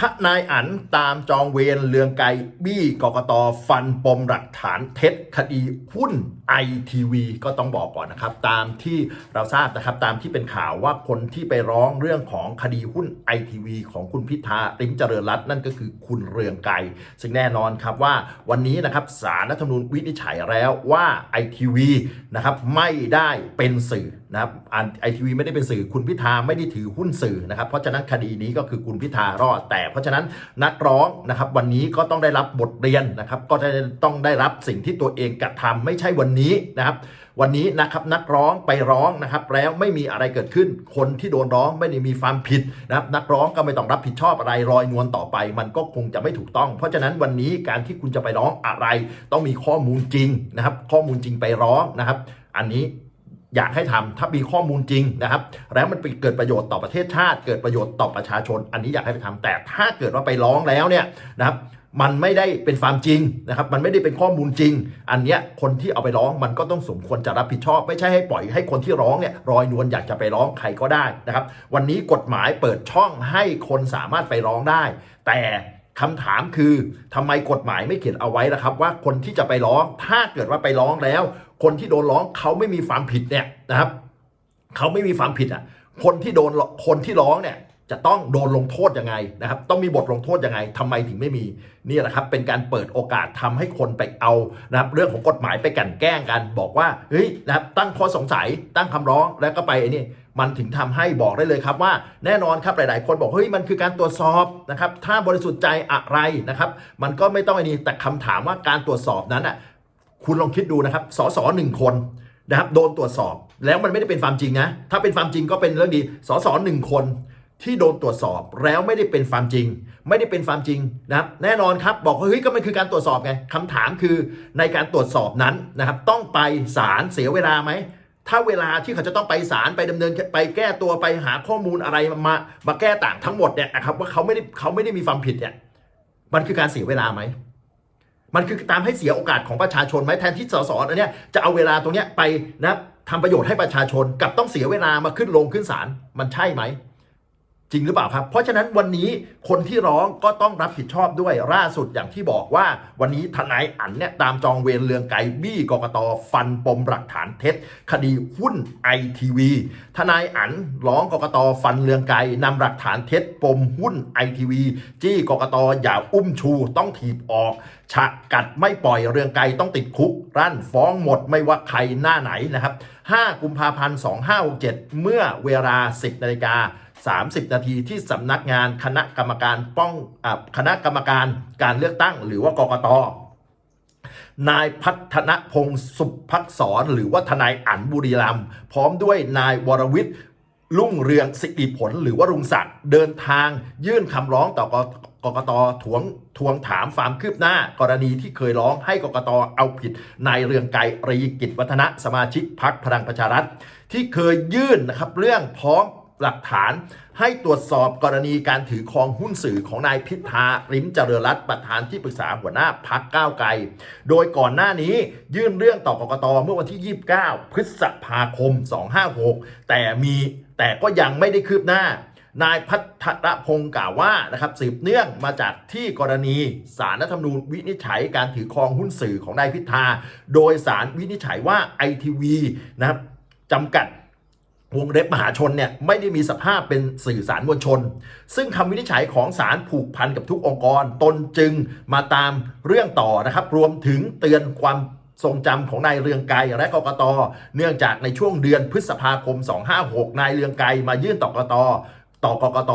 ทนายอันตามจองเวรเลืองไกรบี้กกตฟันปมหลักฐานเท็จคดีหุ้นไอทีวีก็ต้องบอกก่อนนะครับ ตามที่เราทราบนะครับ ตามที่เป็นข่าวว่าคนที่ไปร้องเรื่องของคดีหุ้นไอทีวีของคุณพิธาริมเจริญรัตน์นั่นก็คือคุณเรืองไกรซึ่งแน่นอนครับว่าวันนี้นะครับสารรัฐธรรมนูญวินิจฉัยแล้วว่าไอทีวีนะครับไม่ได้เป็นสื่อนะครับไอทีวีไม่ได้เป็นสื่อคุณพิธาไม่ได้ถือหุ้นสื่อนะครับเพราะฉะนั้นคดีนี้ก็คือคุณพิธารอดแต่เพราะฉะนั้นนักร้องนะครับวันนี้ก็ต้องได้รับบทเรียนนะครับก็จะต้องได้รับสิ่งที่ตัวเองกระทำไม่ใช่วันนี้นะครับวันนี้นะครับนักร้องไปร้องนะครับแล้วไม่มีอะไรเกิดขึ้น คนที่โดนร้องไม่ได้มีความผิดนะครับนักร้องก็ไม่ต้องรับผิดชอบอะไรรอยนวลต่อไป มันก็คงจะไม่ถูกต้อง เพราะฉะนั้นวันนี้การที่คุณจะไปร้องอะไร ต้องมีข้อมูลจริงนะครับข้อมูลจริงไปร้องนะครับ อันนี้ อยากให้ทำถ้ามีข้อมูลจริงนะครับ แล้วมันเกิดประโยชน์ต่อประเทศชาติ เกิดประโยชน์ต่อประชาชน อันนี้อยากให้ไปทำแต่ถ้าเกิดว่าไปร้องแล้วเนี่ยนะครับมันไม่ได้เป็นความจริงนะครับ มันไม่ได้เป็นข้อมูลจริง อันเนี้ยคนที่เอาไปร้องมันก็ต้องสมควรจะรับผิดชอบ ไม่ใช่ให้ปล่อยให้คนที่ร้องเนี่ยรอยนวลอยากจะไปร้องใครก็ได้นะครับ วันนี้กฎหมายเปิดช่องให้คนสามารถไปร้องได้ แต่คำถามคือทำไมกฎหมายไม่เขียนเอาไว้นะครับ ว่าคนที่จะไปร้องถ้าเกิดว่าไปร้องแล้ว คนที่โดนร้องเขาไม่มีความผิดเนี่ยนะครับเขาไม่มีความผิดอะคนที่โดนคนที่ร้องเนี่ยจะต้องโดนลงโทษยังไงนะครับ ต้องมีบทลงโทษยังไงทำไมถึงไม่มีนี่แหละครับ เป็นการเปิดโอกาสทำให้คนไปเอานะครับ เรื่องของกฎหมายไปกันแกล้งกัน บอกว่าเฮ้ยนะครับตั้งข้อสงสัยตั้งคำร้องแล้วก็ไปไอ้นี่มันถึงทำให้บอกได้เลยครับว่าแน่นอนครับหลาย ๆ คนบอกเฮ้ยมันคือการตรวจสอบนะครับ ถ้าบริสุทธิ์ใจอะไรนะครับ มันก็ไม่ต้องไอ้นี่แต่คำถามว่าการตรวจสอบนั้นอะ คุณลองคิดดูนะครับ สสหนึ่งคนนะครับโดนตรวจสอบแล้วมันไม่ได้เป็นความจริงนะ ถ้าเป็นความจริงก็เป็นเรื่องดี สสหนึ่งคนที่โดนตรวจสอบแล้วไม่ได้เป็นความจริง ไม่ได้เป็นความจริงนะครับแน่นอนครับบอกว่าเฮ้ยก็มันคือการตรวจสอบไงคำถามคือในการตรวจสอบนั้นนะครับต้องไปศาลเสียเวลาไหมถ้าเวลาที่เขาจะต้องไปศาลไปดำเนินไปแก้ตัวไปหาข้อมูลอะไรมามาแก้ต่างทั้งหมดเนี่ยนะครับว่าเขาไม่ได้เขาไม่ได้มีความผิดเนี่ยมันคือการเสียเวลาไหม มันคือตามให้เสียโอกาสของประชาชนไหมแทนที่สสอันเนี้ยจะเอาเวลาตรงเนี้ยไปนะทำประโยชน์ให้ประชาชนกับต้องเสียเวลามาขึ้นลงขึ้นศาลมันใช่ไหม จริงหรือเปล่าครับ เพราะฉะนั้นวันนี้คนที่ร้องก็ต้องรับผิดชอบด้วยล่าสุดอย่างที่บอกว่า วันนี้ทนายอันเนี่ยตามจองเวรเรืองไกรบี้กกตฟันปมหลักฐานเท็จ คดีหุ้นไอทีวีทนายอันร้องกกตฟันเรืองไกรนำหลักฐานเท็จปมหุ้นไอทีวีจี้กกตอย่าอุ้มชูต้องถีบออกฉะกัดไม่ปล่อยเรืองไกรต้องติดคุก รั่นฟ้องหมดไม่ว่าใครหน้าไหนนะครับ 5 กุมภาพันธ์ 2567 เมื่อเวลา 10นาฬิกา 30 นาทีที่สำนักงานคณะกรรมการป้องอคณะกรรมการการเลือกตั้ง หรือว่ากกตนายพัฒนพงศ์สุภักษรหรือว่าทนายอันบุรีรัมพร้อมด้วยนายวรวิทย์ลุ่งเรืองสิริผล หรือว่ารุงศักดิ์เดินทาง ยื่นคำร้องต่อกกกตทวงทวงถามความคืบหน้า กรณีที่เคยร้องให้กกตเอาผิดนายเรืองไกรรีกิจวัฒนะสมาชิกพักพลังประชารัฐ ที่เคยยื่นนะครับเรื่องพร้อม หลักฐาน ให้ตรวจสอบกรณีการถือครองหุ้นสื่อของนายพิธาริมเจริญรัตน์ประธานที่ปรึกษาหัวหน้าพักก้าวไกล โดยก่อนหน้านี้ยื่นเรื่องต่อกกตเมื่อวันที่ 29 พฤษภาคม 256 แต่มีแต่ก็ยังไม่ได้คืบหน้านายพัฒนพงศ์กล่าวว่านะครับสืบเนื่องมาจากที่กรณีสารรัฐธรรมนูญวินิจฉัยการถือครองหุ้นสื่อของนายพิธา โดยสารวินิจฉัยว่าไอทีวีนะครับจำกัด วงเล็บมหาชนเนี่ยไม่ได้มีสภาพเป็นสื่อสารมวลชน ซึ่งคำวินิจฉัยของศาลผูกพันกับทุกองค์กร ตนจึงมาตามเรื่องต่อนะครับ รวมถึงเตือนความทรงจำของนายเรืองไกรและกกต เนื่องจากในช่วงเดือนพฤษภาคม 256 นายเรืองไกรมายื่นต่อกกต ต่อกกต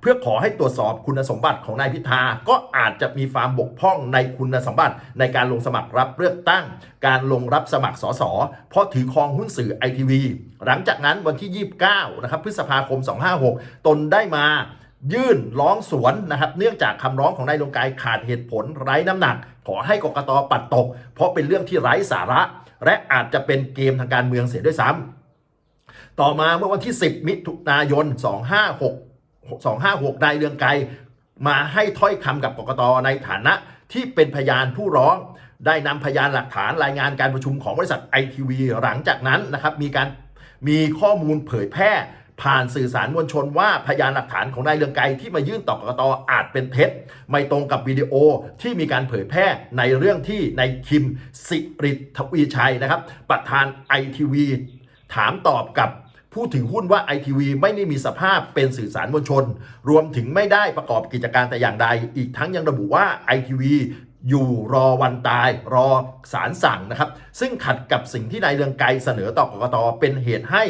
เพื่อขอให้ตรวจสอบคุณสมบัติของนายพิธา ก็อาจจะมีความบกพร่องในคุณสมบัติ ในการลงสมัครรับเลือกตั้ง การลงรับสมัครสสเพราะถือครองหุ้นสื่อไอทีวีหลังจากนั้นวันที่ 29 นะครับพฤษภาคม 256 ตนได้มายื่นร้องสวนนะครับเนื่องจากคำร้องของนายดวงไกรขาดเหตุผลไร้น้ำหนัก ขอให้กกตปัดตก เพราะเป็นเรื่องที่ไร้สาระ และอาจจะเป็นเกมทางการเมืองเสียด้วยซ้ำ ต่อมาเมื่อวันที่ 10 มิถุนายน 256 256นายเรืองไกรมาให้ถ้อยคำกับกกตในฐานะที่เป็นพยานผู้ร้อง ได้นำพยานหลักฐานรายงานการประชุมของบริษัทไอทีวีหลังจากนั้นนะครับมีการมีข้อมูลเผยแพร่ผ่านสื่อสารมวลชนว่าพยานหลักฐานของนายเรืองไกรที่มายื่นต่อกกตอาจเป็นเท็จ ไม่ตรงกับวิดีโอที่มีการเผยแพร่ในเรื่องที่ในายคิมสิริทวีชัยนะครับ ประธานไอทีวีถามตอบกับ ผู้ถือหุ้นว่า ITV ไม่ได้มีสภาพเป็นสื่อสารมวลชน รวมถึงไม่ได้ประกอบกิจการแต่อย่างใด อีกทั้งยังระบุว่า ITV อยู่รอวันตายรอสารสั่งนะครับ ซึ่งขัดกับสิ่งที่นายเรืองไกรเสนอต่อกกตเป็นเหตุให้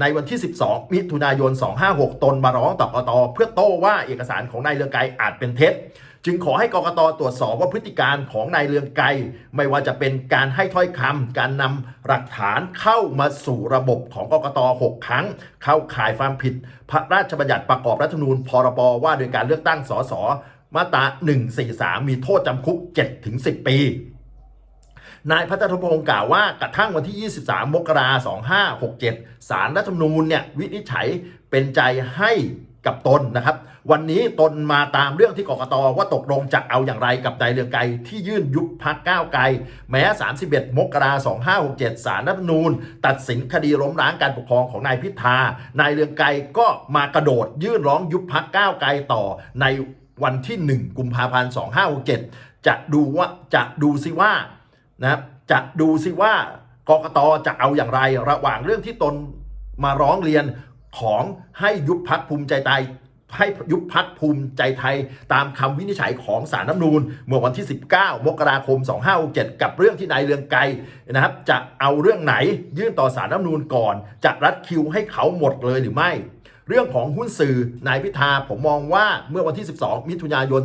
ในวันที่ 12 มิถุนายน 256 ตนมาร้องต่อกกตเพื่อโต้ว่าเอกสารของนายเรืองไกรอาจเป็นเท็จ จึงขอให้กกตตรวจสอบว่าพฤติการของนายเรืองไกรไม่ว่าจะเป็นการให้ถ้อยคำการนำหลักฐานเข้ามาสู่ระบบของกกต 6 ครั้ง เข้าข่ายความผิด พระราชบัญญัติประกอบรัฐธรรมนูญพรบว่าโดยการเลือกตั้งสสมาตรา143 มีโทษจำคุก 7-10 ปี นายพัฒนพงศ์กล่าวว่ากระทั่งวันที่ 23 มกราคม 2567 สารรัฐธรรมนูญเนี่ยวินิจฉัยเป็นใจให้ กับตนนะครับ วันนี้ตนมาตามเรื่องที่กกตว่าตกลงจะเอาอย่างไรกับนายเรืองไกรที่ยื่นยุบพักก้าวไกล แม้ 31 มกราคม2567 สารรัฐธรรมนูญ ตัดสินคดีล้มล้างการปกครองของนายพิธานายเรืองไกรก็มากระโดดยื่นร้องยุบพักก้าวไกลต่อในวันที่ 1 กุมภาพันธ์2567 จะดูว่าจะดูซิว่านะครับจะดูซิว่ากกตจะเอาอย่างไร ระหว่างเรื่องที่ตนมาร้องเรียน ของให้ยุบพักภูมิใจไทยให้ยุบพักภูมิใจไทย ตามคำวินิจฉัยของสารน้ำนูนเมื่อวันที่ 19 มกราคม 2567 กับเรื่องที่นายเรืองไกรนะครับ จะเอาเรื่องไหนยื่นต่อสารน้ำนูนก่อน จะรัดคิวให้เขาหมดเลยหรือไม่ เรื่องของหุ้นสื่อนายพิธาผมมองว่าเมื่อวันที่ 12 มิถุนายน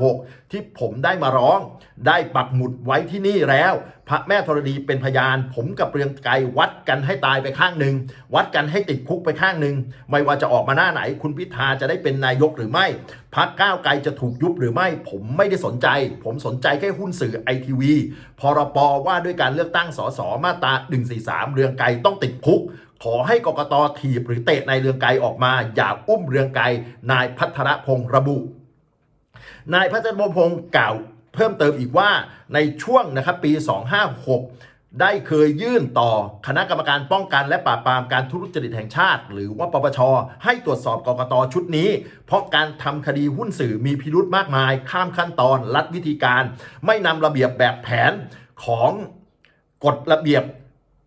256 ที่ผมได้มาร้อง ได้ปักหมุดไว้ที่นี่แล้ว พระแม่ธรณีเป็นพยาน ผมกับเรืองไกรวัดกันให้ตายไปข้างหนึ่งวัดกันให้ติดคุกไปข้างหนึ่งไม่ว่าจะออกมาหน้าไหน คุณพิธาจะได้เป็นนายกหรือไม่พักก้าวไกลจะถูกยุบหรือไม่ ผมไม่ได้สนใจ ผมสนใจแค่หุ้นสื่อไอทีวีพรปว่าด้วยการเลือกตั้งสสมาตรา143 เรืองไกรต้องติดคุก ขอให้กกตถีบหรือเตะนายเรืองไกรออกมา อย่าอุ้มเรืองไกรนายพัทรพงศ์ระบุ นายพัฒนพงศ์กล่าวเพิ่มเติมอีกว่าในช่วงนะครับปี 256 ได้เคยยื่นต่อคณะกรรมการป้องกันและปราบปรามการทุจริตแห่งชาติ หรือว่าปปช ให้ตรวจสอบกกตชุดนี้ เพราะการทำคดีหุ้นสื่อมีพิรุธมากมาย ข้ามขั้นตอนลัดวิธีการ ไม่นำระเบียบแบบแผนของกฎระเบียบ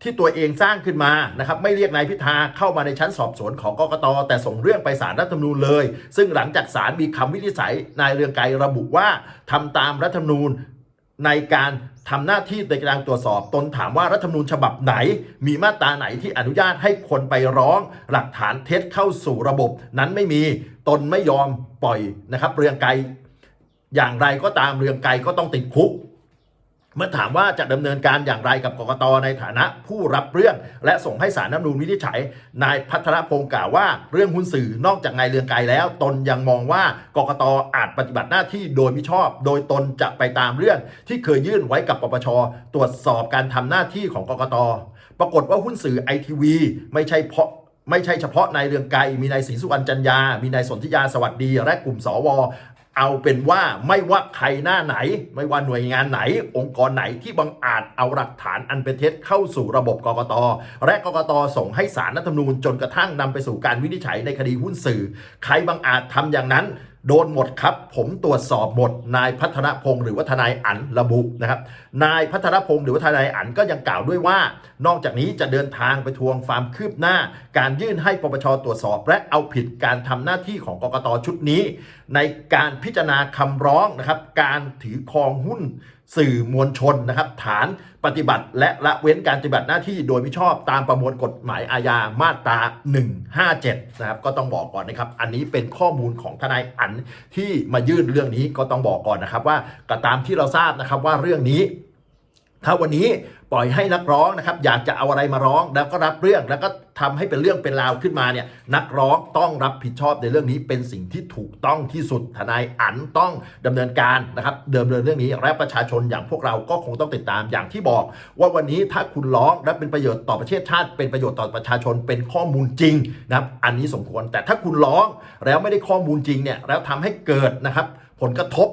ที่ตัวเองสร้างขึ้นมานะครับไม่เรียกนายพิธาเข้ามาในชั้นสอบสวนของกกต แต่ส่งเรื่องไปศาลรัฐธรรมนูญเลย ซึ่งหลังจากศาลมีคำวินิจฉัยนายเรืองไกรระบุว่าทำตามรัฐธรรมนูญในการทำหน้าที่ในการตรวจสอบตนถามว่ารัฐธรรมนูญฉบับไหน มีมาตราไหนที่อนุญาตให้คนไปร้อง หลักฐานเท็จเข้าสู่ระบบ นั้นไม่มีตนไม่ยอมปล่อยนะครับ เรืองไกรอย่างไรก็ตามเรืองไกรก็ต้องติดคุก เมื่อถามว่าจะดำเนินการอย่างไรกับกกตในฐานะผู้รับเรื่อง และส่งให้สารน้ำนูนวินิจฉัย นายพัทรพงศ์กล่าวว่าเรื่องหุ้นสื่อนอกจากนายเรืองไกรแล้ว ตนยังมองว่ากกตอาจปฏิบัติหน้าที่โดยมิชอบ โดยตนจะไปตามเรื่อง ที่เคยยื่นไว้กับปปชตรวจสอบการทำหน้าที่ของกกตปรากฏว่าหุ้นสื่อไอทีวีไม่ใช่เพราะไม่ใช่เฉพาะนายเรืองไกรมีนายศรีสุวรรณจันยา มีนายสนธิยาสวัสดี และกลุ่มสว เอาเป็นว่าไม่ว่าใครหน้าไหน ไม่ว่าหน่วยงานไหน องค์กรไหนที่บังอาจเอาหลักฐานอันเป็นเท็จเข้าสู่ระบบกกต และกกตส่งให้สารรัฐธรรมนูญจนกระทั่งนำไปสู่การวินิจฉัยในคดีหุ้นสื่อ ใครบังอาจทำอย่างนั้น โดนหมดครับ ผมตรวจสอบหมด นายพัฒนพงศ์หรือว่าทนายอันระบุนะครับ นายพัฒนพงศ์หรือว่าทนายอันก็ยังกล่าวด้วยว่า นอกจากนี้จะเดินทางไปทวงความคืบหน้า การยื่นให้ปปชตรวจสอบ และเอาผิดการทำหน้าที่ของกกตชุดนี้ ในการพิจารณาคำร้องนะครับ การถือครองหุ้นสื่อมวลชนนะครับ ฐานปฏิบัติและละเว้นการปฏิบัติหน้าที่โดยมิชอบตามประมวลกฎหมายอาญามาตรา 157 นะครับ ก็ต้องบอกก่อนนะครับ อันนี้เป็นข้อมูลของทนายอันที่มายื่นเรื่องนี้ก็ต้องบอกก่อนนะครับ ว่าก็ตามที่เราทราบนะครับว่าเรื่องนี้ ถ้าวันนี้ ปล่อยให้นักร้องนะครับอยากจะเอาอะไรมาร้อง แล้วก็รับเรื่องแล้วก็ทำให้เป็นเรื่องเป็นราวขึ้นมาเนี่ยนักร้องต้องรับผิดชอบในเรื่องนี้เป็นสิ่งที่ถูกต้องที่สุดทนายอันต้องดำเนินการนะครับเดิมเนินเรื่องนี้และประชาชนอย่างพวกเราก็คงต้องติดตามอย่างที่บอก ว่าวันนี้ถ้าคุณร้องและเป็นประโยชน์ต่อประเทศชาติ เป็นประโยชน์ต่อประชาชนเป็นข้อมูลจริงนะครับอันนี้สมควร แต่ถ้าคุณร้องแล้วไม่ได้ข้อมูลจริงเนี่ยแล้วทำให้เกิดนะครับผลกระทบ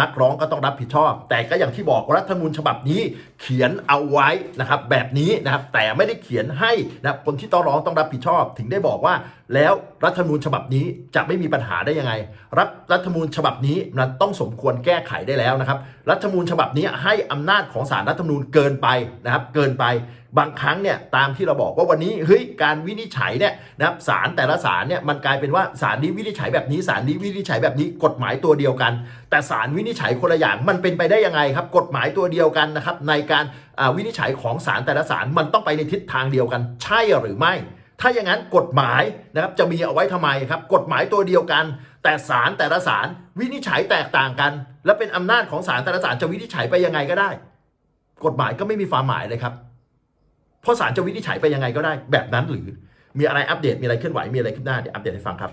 นักร้องก็ต้องรับผิดชอบ แต่ก็อย่างที่บอกรัฐธรรมนูญฉบับนี้ เขียนเอาไว้นะครับแบบนี้นะครับแต่ไม่ได้เขียนให้นะคคนที่ต้องร้องต้องรับผิดชอบ ถึงได้บอกว่า แล้วรัฐธรรมนูญฉบับนี้จะไม่มีปัญหาได้ยังไง รับรัฐธรรมนูญฉบับนี้มันต้องสมควรแก้ไขได้แล้วนะครับรัฐธรรมนูญฉบับนี้ให้อำนาจของศาลรัฐธรรมนูญเกินไปนะครับเกินไปบางครั้งเนี่ยตามที่เราบอกว่าวันนี้เฮ้ยการวินิจฉัยเนี่ยนะครับศาลแต่ละศาลเนี่ยมันกลายเป็นว่าศาลนี้วินิจฉัยแบบนี้ศาลนี้วินิจฉัยแบบนี้กฎหมายตัวเดียวกัน แต่ศาลวินิจฉัยคนละอย่างมันเป็นไปได้ยังไงครับ กฎหมายตัวเดียวกันนะครับในการวินิจฉัยของศาลแต่ละศาลมันต้องไปในทิศทางเดียวกัน ใช่หรือไม่ ถ้าอย่างนั้นกฎหมายนะครับจะมีเอาไว้ทำไมครับ กฎหมายตัวเดียวกัน แต่ศาลแต่ละศาลวินิจฉัยแตกต่างกัน และเป็นอำนาจของศาลแต่ละศาลจะวินิจฉัยไปยังไงก็ได้ กฎหมายก็ไม่มีความหมายเลยครับเพราะศาลจะวินิจฉัยไปยังไงก็ได้ แบบนั้นหรือมีอะไรอัปเดตมีอะไรเคลื่อนไหวมีอะไรขึ้นหน้าเดี๋ยวอัปเดตให้ฟังครับ